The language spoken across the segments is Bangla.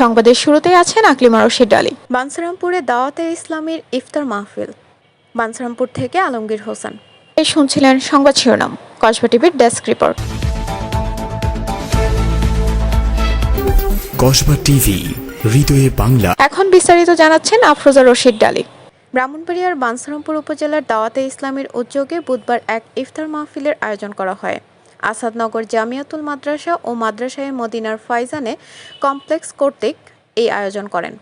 সংবাদের শুরুতেই আছেন আকলিমা রশিদ আলী বানসারামপুরে দাওয়াতে ইসলামের ইফতার মাহফিল। বানসারামপুর থেকে আলমগীর হোসেন। এই শুনছিলেন সংবাদ শিরোনাম কসবা টিভির ডেস্ক রিপোর্ট। কসবা টিভি হৃদয়ে বাংলা। এখন বিস্তারিত জানাচ্ছেন আফরোজা রশিদ ডালি। ব্রাহ্মণবাড়িয়ার বানসারামপুর উপজেলার দাওয়াতে ইসলামের উদ্যোগে বুধবার এক ইফতার মাহফিলের আয়োজন করা হয়। আসাদনগর জামিয়াতুল মাদ্রাসা ও মাদ্রাসায় মদিনার ফাইজানে কমপ্লেক্স কর্তৃক এই আয়োজন করেন।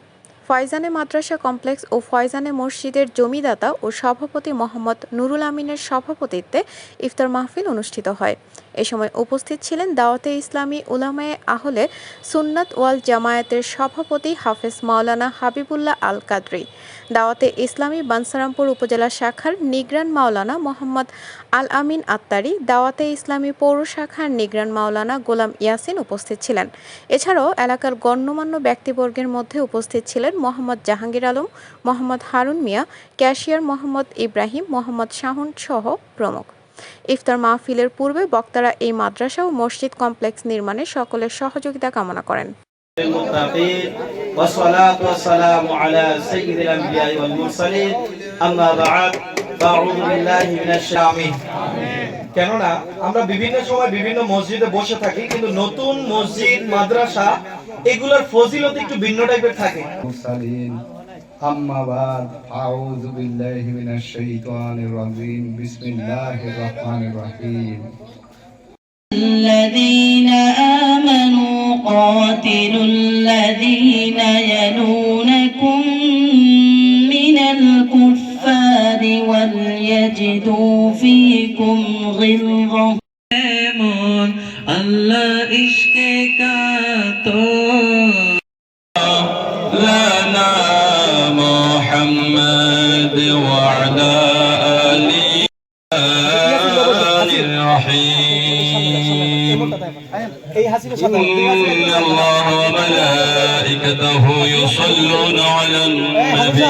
ফয়জানে মাদ্রাসা কমপ্লেক্স ও ফয়জানে মসজিদের জমিদাতা ও সভাপতি মোহাম্মদ নুরুল আমিনের সভাপতিত্বে ইফতার মাহফিল অনুষ্ঠিত হয়। এ সময় উপস্থিত ছিলেন দাওয়াতে ইসলামী উলামায়ে আহলে সুন্নাত ওয়াল জামায়াতের সভাপতি হাফেজ মাওলানা হাবিবুল্লাহ আল কাদরি দাওয়াতে ইসলামী বানসারামপুর উপজেলা শাখার নিগ্রান মাওলানা মোহাম্মদ আল আমিন আত্তারি, দাওয়াতে ইসলামী পৌর শাখার নিগ্রান মাওলানা গোলাম ইয়াসিন উপস্থিত ছিলেন। এছাড়াও এলাকার গণ্যমান্য ব্যক্তিবর্গের মধ্যে উপস্থিত ছিলেন কাউন্সিলর মোহাম্মদ জাহাঙ্গীর আলম মোহাম্মদ হারুন মিয়া ক্যাশিয়ার মোহাম্মদ ইব্রাহিম মোহাম্মদ শাহন সহ প্রমুখ। ইফতার মাহফিলের পূর্বে বক্তারা এই মাদ্রাসা ও মসজিদ কমপ্লেক্স নির্মাণে সকলের সহযোগিতা কামনা করেন। কেননা আমরা বিভিন্ন সময় বিভিন্ন মসজিদে বসে থাকি কিন্তু নতুন মসজিদ মাদ্রাসা এগুলোর ফজিলত একটু ভিন্ন টাইপের থাকে المرسلين أما بعد أعوذ بالله من الشيطان الرجيم بسم الله الرحمن الرحيم الذين آمنوا قاتلوا الذين يلونكم من الكفار وليجدوا فيكم غلظة এমন আল্লাহ ইশকে কাতো لنا محمد وعلى آله الرحيم إن الله وملائكته يصلون على النبي